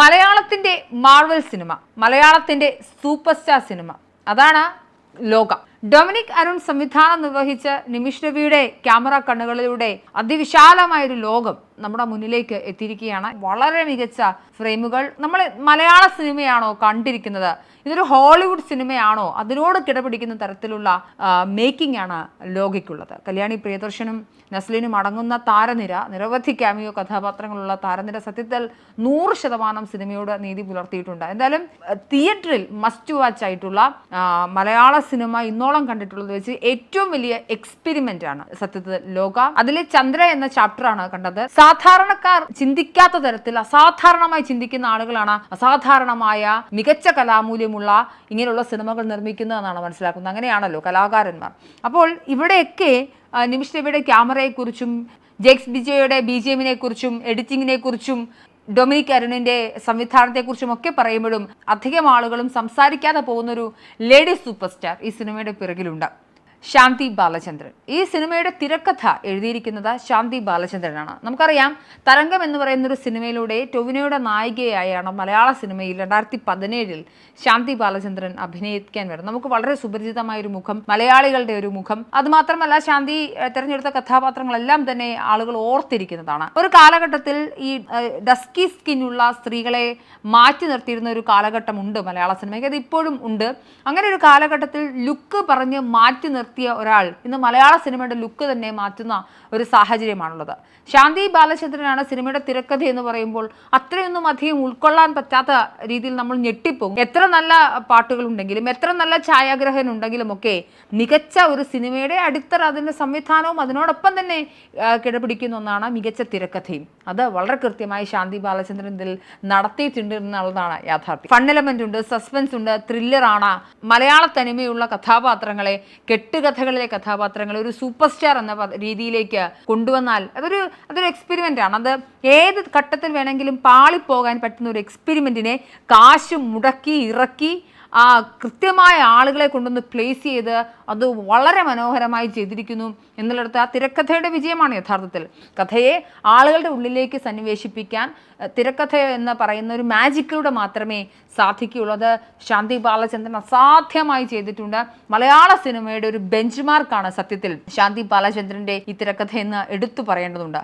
മലയാളത്തിന്റെ Marvel cinema മലയാളത്തിന്റെ super star cinema അതാണ് ലോക. ഡൊമിനിക് അരുൺ സംവിധാനം നിർവഹിച്ച നിമിഷ് രവിയുടെ ക്യാമറ കണ്ണുകളിലൂടെ അതിവിശാലമായ ഒരു ലോകം നമ്മുടെ മുന്നിലേക്ക് എത്തിയിരിക്കുകയാണ്. വളരെ മികച്ച ഫ്രെയിമുകൾ. നമ്മൾ മലയാള സിനിമയാണോ കണ്ടിരിക്കുന്നത്? ഇതൊരു ഹോളിവുഡ് സിനിമയാണോ? അതിനോട് കിടപിടിക്കുന്ന തരത്തിലുള്ള മേക്കിംഗ് ആണ് ലോകയ്ക്കുള്ളത്. കല്യാണി പ്രിയദർശനും നസ്ലിനും അടങ്ങുന്ന താരനിര നിരവധി ക്യാമിയോ കഥാപാത്രങ്ങളുള്ള താരനിര സത്യത്തിൽ നൂറ് ശതമാനം സിനിമയോട് നീതി പുലർത്തിയിട്ടുണ്ട്. എന്തായാലും തിയേറ്ററിൽ മസ്റ്റ് വാച്ച് ആയിട്ടുള്ള മലയാള സിനിമ ഇന്നോളം കണ്ടിട്ടുള്ളത് വെച്ച് ഏറ്റവും വലിയ എക്സ്പെരിമെന്റ് ആണ്. സത്യത്തിൽ ലോക. അതിലെ ചന്ദ്ര എന്ന ചാപ്റ്റർ ആണ് കണ്ടത്. സാധാരണക്കാർ ചിന്തിക്കാത്ത തരത്തിൽ അസാധാരണമായി ചിന്തിക്കുന്ന ആളുകളാണ് അസാധാരണമായ മികച്ച കലാമൂല്യമുള്ള ഇങ്ങനെയുള്ള സിനിമകൾ നിർമ്മിക്കുന്നതെന്നാണ് മനസ്സിലാക്കുന്നത്. അങ്ങനെയാണല്ലോ കലാകാരന്മാർ. അപ്പോൾ ഇവിടെയൊക്കെ നിമിഷ് ക്യാമറയെക്കുറിച്ചും ജെക്സ് ബിജയുടെ ബി ജി എമ്മിനെ കുറിച്ചും എഡിറ്റിങ്ങിനെ കുറിച്ചും ഡൊമിനിക് അരുണിന്റെ സംവിധാനത്തെക്കുറിച്ചും ഒക്കെ പറയുമ്പോഴും അധികം ആളുകളും സംസാരിക്കാതെ പോകുന്നൊരു ലേഡി സൂപ്പർ സ്റ്റാർ ഈ സിനിമയുടെ പിറകിലുണ്ട്. ശാന്തി ബാലചന്ദ്രൻ. ഈ സിനിമയുടെ തിരക്കഥ എഴുതിയിരിക്കുന്നത് ശാന്തി ബാലചന്ദ്രനാണ്. നമുക്കറിയാം തരംഗം എന്ന് പറയുന്ന ഒരു സിനിമയിലൂടെ ടൊവിനോയുടെ നായികയായാണ് മലയാള സിനിമയിൽ രണ്ടായിരത്തി പതിനേഴിൽ ശാന്തി ബാലചന്ദ്രൻ അഭിനയിക്കാൻ വരുന്നത്. നമുക്ക് വളരെ സുപരിചിതമായ ഒരു മുഖം മലയാളികളുടെ ഒരു മുഖം. അതുമാത്രമല്ല ശാന്തി തിരഞ്ഞെടുത്ത കഥാപാത്രങ്ങളെല്ലാം തന്നെ ആളുകൾ ഓർത്തിരിക്കുന്നതാണ്. ഒരു കാലഘട്ടത്തിൽ ഈ ഡസ്കി സ്കിന്നുള്ള സ്ത്രീകളെ മാറ്റി നിർത്തിയിരുന്ന ഒരു കാലഘട്ടമുണ്ട് മലയാള സിനിമയ്ക്ക്. അത് ഇപ്പോഴും ഉണ്ട്. അങ്ങനെ ഒരു കാലഘട്ടത്തിൽ ലുക്ക് പറഞ്ഞ് മാറ്റി നിർത്തിയ ഒരാൾ ഇന്ന് മലയാള സിനിമയുടെ ലുക്ക് തന്നെ മാറ്റുന്ന ഒരു സാഹചര്യമാണുള്ളത്. ശാന്തി ബാലചന്ദ്രനാണ് സിനിമയുടെ തിരക്കഥ എന്ന് പറയുമ്പോൾ അത്രയൊന്നും അധികം ഉൾക്കൊള്ളാൻ പറ്റാത്ത രീതിയിൽ നമ്മൾ ഞെട്ടിപ്പോകും. എത്ര നല്ല പാട്ടുകൾ ഉണ്ടെങ്കിലും എത്ര നല്ല ഛായാഗ്രഹൻ ഉണ്ടെങ്കിലും ഒക്കെ മികച്ച ഒരു സിനിമയുടെ അടിത്തറ അതിന്റെ സംവിധാനവും അതിനോടൊപ്പം തന്നെ കിടപിടിക്കുന്ന ഒന്നാണ് മികച്ച തിരക്കഥയും. അത് വളരെ കൃത്യമായി ശാന്തി ബാലചന്ദ്രൻ ഇതിൽ നടത്തിയിട്ടുണ്ട് എന്നുള്ളതാണ് യാഥാർത്ഥ്യം. ഫൺ എലമെന്റ് ഉണ്ട് സസ്പെൻസ് ഉണ്ട് ത്രില്ലറാണ്. മലയാള തനിമയുള്ള കഥാപാത്രങ്ങളെ കെട്ടുകഥകളിലെ കഥാപാത്രങ്ങളെ ഒരു സൂപ്പർ സ്റ്റാർ എന്ന രീതിയിലേക്ക് കൊണ്ടുവന്നാൽ അതൊരു അതൊരു എക്സ്പെരിമെന്റ് ആണ്. അത് ഏത് ഘട്ടത്തിൽ വേണമെങ്കിലും പാളിപ്പോകാൻ പറ്റുന്ന ഒരു എക്സ്പെരിമെന്റിനെ കാശ് മുടക്കി ഇറക്കി ആ കൃത്യമായ ആളുകളെ കൊണ്ടൊന്ന് പ്ലേസ് ചെയ്ത് അത് വളരെ മനോഹരമായി ചെയ്തിരിക്കുന്നു എന്നുള്ളിടത്ത് ആ തിരക്കഥയുടെ വിജയമാണ് യഥാർത്ഥത്തിൽ. കഥയെ ആളുകളുടെ ഉള്ളിലേക്ക് സന്നിവേശിപ്പിക്കാൻ തിരക്കഥ എന്ന് പറയുന്ന ഒരു മാജിക്കിലൂടെ മാത്രമേ സാധിക്കുകയുള്ളൂ. അത് ശാന്തി ബാലചന്ദ്രൻ അസാധ്യമായി ചെയ്തിട്ടുണ്ട്. മലയാള സിനിമയുടെ ഒരു ബെഞ്ച് മാർക്കാണ് സത്യത്തിൽ ശാന്തി ബാലചന്ദ്രന്റെ ഈ തിരക്കഥ എന്ന് എടുത്തു പറയേണ്ടതുണ്ട്.